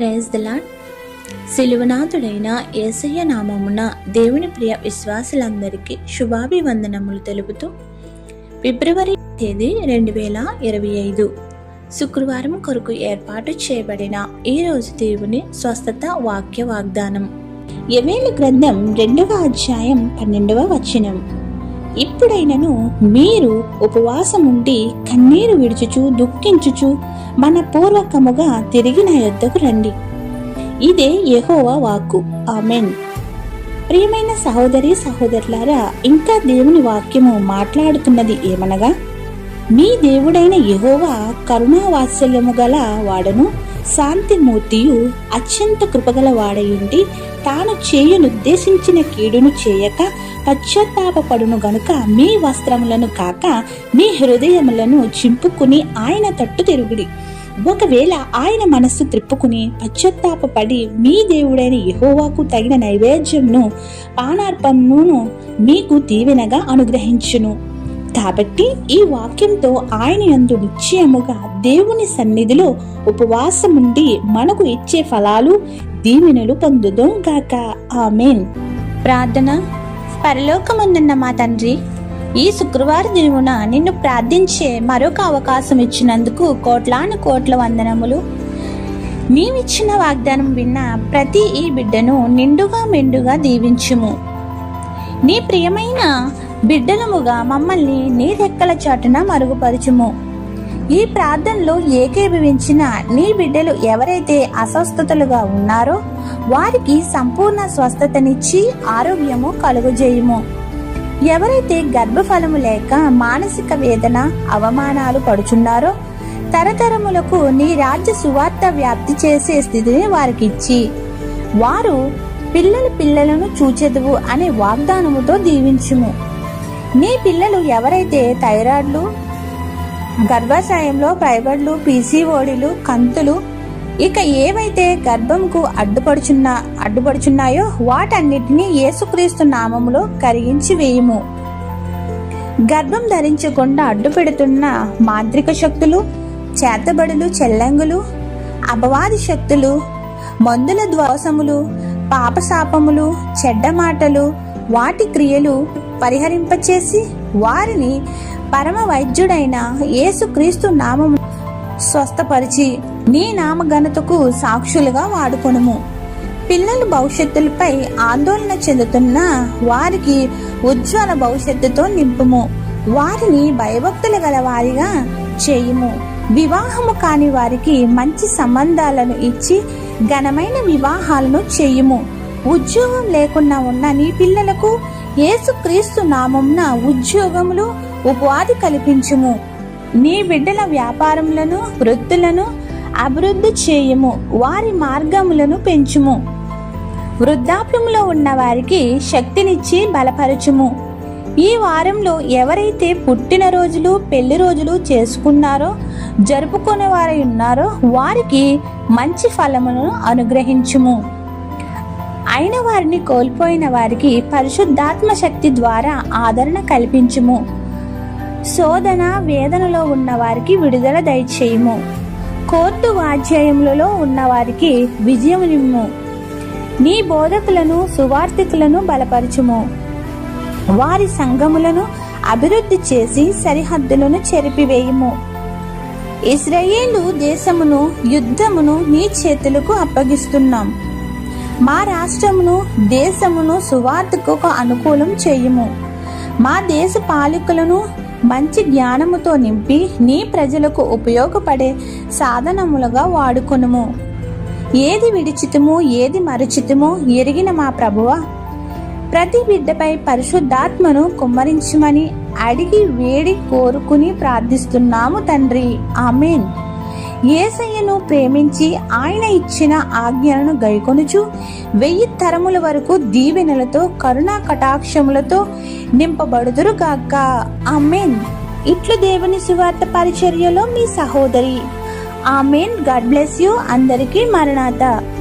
Praise the Lord శిలువనాథుడైన ఏసయ్య నామమున దేవుని ప్రియ విశ్వాసులందరికీ శుభాభివందనములు తెలుపుతూ ఫిబ్రవరి తేదీ రెండు వేల ఇరవై ఐదు శుక్రవారం కొరకు ఏర్పాటు చేయబడిన ఈ రోజు దేవుని స్వస్థత వాక్య వాగ్దానం. ఎవేలు గ్రంథం రెండవ అధ్యాయం పన్నెండవ వచనం. ఇప్పుడైనను మీరు ఉపవాసముండి కన్నీరు విడుచుచు దుఃఖించుచు మన పూర్వకముగా తిరిగి నా యొద్దకు రండి. ఇదే యహోవా వాక్కు. ఆమెన్. ప్రియమైన సహోదరి సహోదరులారా ఇంకా దేవుని వాక్యము మాట్లాడుతున్నది ఏమనగా మీ దేవుడైన యహోవా కరుణావాత్సల్యము గల వాడను శాంతిమూర్తియు అత్యంత కృపగలవాడయుండి తాను చేయునుద్దేశించిన కీడును చేయక పశ్చాత్తాపడును గనుక మీ వస్త్రములను కాక మీ హృదయములను చింపుకుని ఆయన తట్టు తిరుగుడి. ఒకవేళ ఆయన మనస్సు త్రిప్పుకుని పశ్చాత్తాపడి మీ దేవుడైన యహోవాకు తగిన నైవేద్యంను పానార్పణను మీకు దీవెనగా అనుగ్రహించును. కాబట్టి ఈ వాక్యంతో ఆయన యందు నిశ్చయముగా దేవుని సన్నిధిలో ఉపవాసముండి మనకు ఇచ్చే ఫలాలు దీవెనలు పొందుదాం గాక. ఆమెన్. ప్రార్థన. పరలోకముందున్న మా తండ్రి ఈ శుక్రవారం దినమున నిన్ను ప్రార్థించే మరొక అవకాశం ఇచ్చినందుకు కోట్లాను కోట్ల వందనములు. నీవిచ్చిన వాగ్దానం విన్న ప్రతి ఈ బిడ్డను నిండుగా మెండుగా దీవించుము. నీ ప్రియమైన బిడ్డలముగా మమ్మల్ని నీ రెక్కల చాటున మరుగుపరచుము. ఈ ప్రార్థనలో ఏకీభవించిన నీ బిడ్డలు ఎవరైతే అస్వస్థతలుగా ఉన్నారో వారికి సంపూర్ణ స్వస్థతనిచ్చి ఆరోగ్యము కలుగజేయుము. ఎవరైతే గర్భఫలము లేక మానసిక వేదన అవమానాలు పడుచున్నారో తరతరములకు నీ రాజ్య సువార్త వ్యాప్తి చేసే స్థితిని వారికిచ్చి వారు పిల్లల పిల్లలను చూచెదువు అనే వాగ్దానముతో దీవించుము. మీ పిల్లలు ఎవరైతే థైరాయిడ్లు గర్భాశయంలో ఫైబర్లు పీసీఓడిలు కంతులు ఇక ఏవైతే గర్భంకు అడ్డుపడుచున్నా అడ్డుపడుచున్నాయో వాటన్నిటినీ యేసుక్రీస్తు నామములో కరిగించి వేయుము. గర్భం ధరించకుండా అడ్డు పెడుతున్న మాంత్రిక శక్తులు చేతబడులు చెల్లంగులు అపవాది శక్తులు మందుల ద్వాసములు పాపశాపములు చెడ్డ మాటలు వాటి క్రియలు పరిహరింపచేసి వారిని పరమ వైద్యుడైన యేసుక్రీస్తు నామము స్వస్థపరిచి నీ నామ ఘనతకు సాక్షులుగా వాడుకొనుము. పిల్లల భవిష్యత్తులపై ఆందోళన చెందుతున్న వారికి ఉజ్వల భవిష్యత్తుతో నింపుము. వారిని భయభక్తులు గల వారిగా చేయుము. వివాహము కాని వారికి మంచి సంబంధాలను ఇచ్చి ఘనమైన వివాహాలను చేయుము. ఉద్యోగం లేకుండా ఉన్న నీ పిల్లలకు యేసుక్రీస్తు నామంన ఉద్యోగములు ఉపాధి కల్పించుము. నీ బిడ్డల వ్యాపారములను వృత్తులను అభివృద్ధి చేయము. వారి మార్గములను పెంచుము. వృద్ధాప్యంలో ఉన్న వారికి శక్తినిచ్చి బలపరచుము. ఈ వారంలో ఎవరైతే పుట్టినరోజులు పెళ్ళి రోజులు చేసుకున్నారో జరుపుకునే వారై ఉన్నారో వారికి మంచి ఫలమును అనుగ్రహించుము. అయిన వారిని కోల్పోయిన వారికి పరిశుద్ధాత్మ శక్తి ద్వారా ఆదరణ కల్పించుము. శోధన వేదనలో ఉన్న వారికి విడుదల దయచేయము. కోర్టు వాధ్యాయములలో ఉన్న వారికి విజయమునిమ్ము. నీ బోధకులను సువార్థికులను బలపరచుము. వారి సంఘములను అభివృద్ధి చేసి సరిహద్దులను చెరిపివేయుము. ఇస్రాయేలు దేశమును యుద్ధమును నీ చేతులకు అప్పగిస్తున్నాం. మా రాష్ట్రమును దేశమును సువార్తకు అనుకూలం చేయుము. మా దేశ పాలకులను మంచి జ్ఞానముతో నింపి నీ ప్రజలకు ఉపయోగపడే సాధనములుగా వాడుకొనుము. ఏది విడిచితము ఏది మరుచితము ఎరిగిన మా ప్రభువ ప్రతి బిడ్డపై పరిశుద్ధాత్మను కుమ్మరించమని అడిగి వేడి కోరుకుని ప్రార్థిస్తున్నాము తండ్రి. ఆమెన్. ఏసయ్యను ప్రేమించి ఆయన ఇచ్చిన ఆజ్ఞలను గైకొనుచు వెయ్యి తరముల వరకు దీవెనలతో కరుణా కటాక్షములతో నింపబడుదురు గాక. ఆమెన్. ఇట్లు దేవుని సువార్త పరిచర్యలో మీ సహోదరి. ఆమెన్. God bless you. అందరికీ మరణాత.